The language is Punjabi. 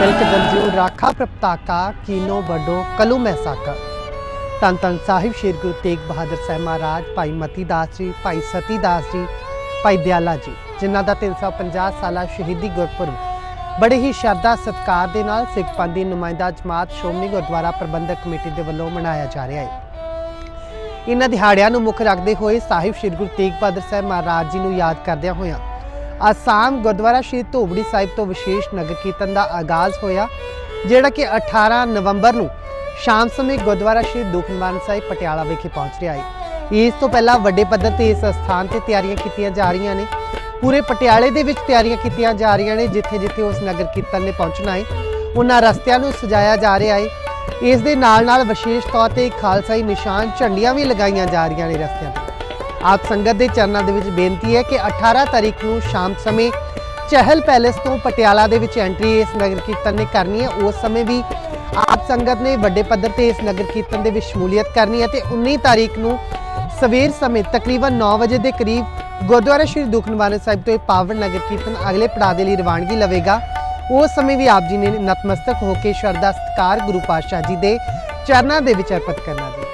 ਨਾਨਕ ਦਰਜਿਓ ਰਾਖਾ ਪ੍ਰਪਤਾਕਾ ਕੀਨੋ ਵੱਡੋ ਕਲੂ ਮਹਿਸਾਕਾ ਧੰਨ ਧੰਨ ਸਾਹਿਬ ਸ਼੍ਰੀ ਗੁਰੂ ਤੇਗ ਬਹਾਦਰ ਸਾਹਿਬ ਮਹਾਰਾਜ, ਭਾਈ ਮਤੀ ਦਾਸ ਜੀ, ਭਾਈ ਸਤੀ ਦਾਸ ਜੀ, ਭਾਈ ਦਿਆਲਾ ਜੀ, ਜਿਨ੍ਹਾਂ ਦਾ 350 ਸਾਲਾ ਸ਼ਹੀਦੀ ਗੁਰਪੁਰਬ। ਬੜੇ ਹੀ ਸ਼ਰਧਾ ਸਤਿਕਾਰ ਦੇ ਨਾਲ ਸਿੱਖ ਪੰਥ ਦੀ ਨੁਮਾਇੰਦਾ ਜਮਾਤ ਸ਼੍ਰੋਮਣੀ ਗੁਰਦੁਆਰਾ ਪ੍ਰਬੰਧਕ ਕਮੇਟੀ ਦੇ ਵੱਲੋਂ ਮਨਾਇਆ ਜਾ ਰਿਹਾ ਹੈ। ਇਹਨਾਂ ਦਿਹਾੜਿਆਂ ਨੂੰ ਮੁੱਖ ਰੱਖਦੇ ਹੋਏ ਸਾਹਿਬ ਸ਼੍ਰੀ ਗੁਰੂ ਤੇਗ ਬਹਾਦਰ ਸਾਹਿਬ ਮਹਾਰਾਜ ਜੀ ਨੂੰ ਯਾਦ ਕਰਦਿਆਂ ਹੋਇਆਂ ਆਸਾਮ ਗੁਰਦੁਆਰਾ ਸ਼੍ਰੀ ਧੋਬੜੀ ਸਾਹਿਬ ਤੋਂ ਵਿਸ਼ੇਸ਼ ਨਗਰ ਕੀਰਤਨ ਦਾ ਆਗਾਜ਼ ਹੋਇਆ, ਜਿਹੜਾ ਕਿ 18 ਨਵੰਬਰ ਨੂੰ ਸ਼ਾਮ ਸਮੇਂ ਗੁਰਦੁਆਰਾ ਸ਼੍ਰੀ ਦੁਖਨਿਵਾਰਨ ਸਾਹਿਬ ਪਟਿਆਲਾ ਵਿਖੇ ਪਹੁੰਚ ਰਿਹਾ ਹੈ। ਇਸ ਤੋਂ ਪਹਿਲਾਂ ਵੱਡੇ ਪੱਧਰ ਤੇ ਇਸ ਸਥਾਨ ਤੇ ਤਿਆਰੀਆਂ ਕੀਤੀਆਂ ਜਾ ਰਹੀਆਂ ਨੇ। ਪੂਰੇ ਪਟਿਆਲੇ ਦੇ ਵਿੱਚ ਤਿਆਰੀਆਂ ਕੀਤੀਆਂ ਜਾ ਰਹੀਆਂ ਨੇ ਜਿੱਥੇ ਜਿੱਥੇ ਉਸ ਨਗਰ ਕੀਰਤਨ ਨੇ ਪਹੁੰਚਣਾ ਹੈ। ਉਹਨਾਂ ਰਸਤਿਆਂ ਨੂੰ ਸਜਾਇਆ ਜਾ ਰਿਹਾ ਹੈ। ਇਸ ਦੇ ਨਾਲ ਨਾਲ ਵਿਸ਼ੇਸ਼ ਤੌਰ ਤੇ ਖਾਲਸਾਈ ਨਿਸ਼ਾਨ ਝੰਡੀਆਂ ਵੀ ਲਗਾਈਆਂ ਜਾ ਰਹੀਆਂ ਨੇ ਰਸਤਿਆਂ ਤੇ। ਆਪ ਸੰਗਤ ਦੇ ਚਰਨਾਂ ਦੇ ਵਿੱਚ ਬੇਨਤੀ ਹੈ ਕਿ 18 ਤਾਰੀਖ ਨੂੰ ਸ਼ਾਮ ਸਮੇਂ ਚਹਿਲ ਪੈਲੇਸ ਤੋਂ ਪਟਿਆਲਾ ਦੇ ਵਿੱਚ ਐਂਟਰੀ ਇਸ ਨਗਰ ਕੀਰਤਨ ਨੇ ਕਰਨੀ ਹੈ। ਉਸ ਸਮੇਂ ਵੀ ਆਪ ਸੰਗਤ ਨੇ ਵੱਡੇ ਪੱਧਰ ਤੇ ਇਸ ਨਗਰ ਕੀਰਤਨ ਦੇ ਵਿੱਚ ਸ਼ਮੂਲੀਅਤ ਕਰਨੀ ਹੈ ਤੇ 19 ਤਾਰੀਖ ਨੂੰ ਸਵੇਰ ਸਮੇਂ ਤਕਰੀਬਨ 9 ਵਜੇ ਦੇ ਕਰੀਬ ਗੁਰਦੁਆਰਾ ਸ਼੍ਰੀ ਦੁਖਨਿਵਾਰਨ ਸਾਹਿਬ ਤੋਂ ਇਹ ਪਾਵਨ ਨਗਰ ਕੀਰਤਨ ਅਗਲੇ ਪੜਾਅ ਦੇ ਲਈ ਰਵਾਨਗੀ ਲਵੇਗਾ। ਉਸ ਸਮੇਂ ਵੀ ਆਪ ਜੀ ਨੇ ਨਤਮਸਤਕ ਹੋ ਕੇ ਸ਼ਰਧਾ ਸਤਿਕਾਰ ਗੁਰੂ ਪਾਤਸ਼ਾਹ ਜੀ ਦੇ ਚਰਨਾਂ ਦੇ ਵਿੱਚ ਅਰਪਿਤ ਕਰਨਾ ਜੀ।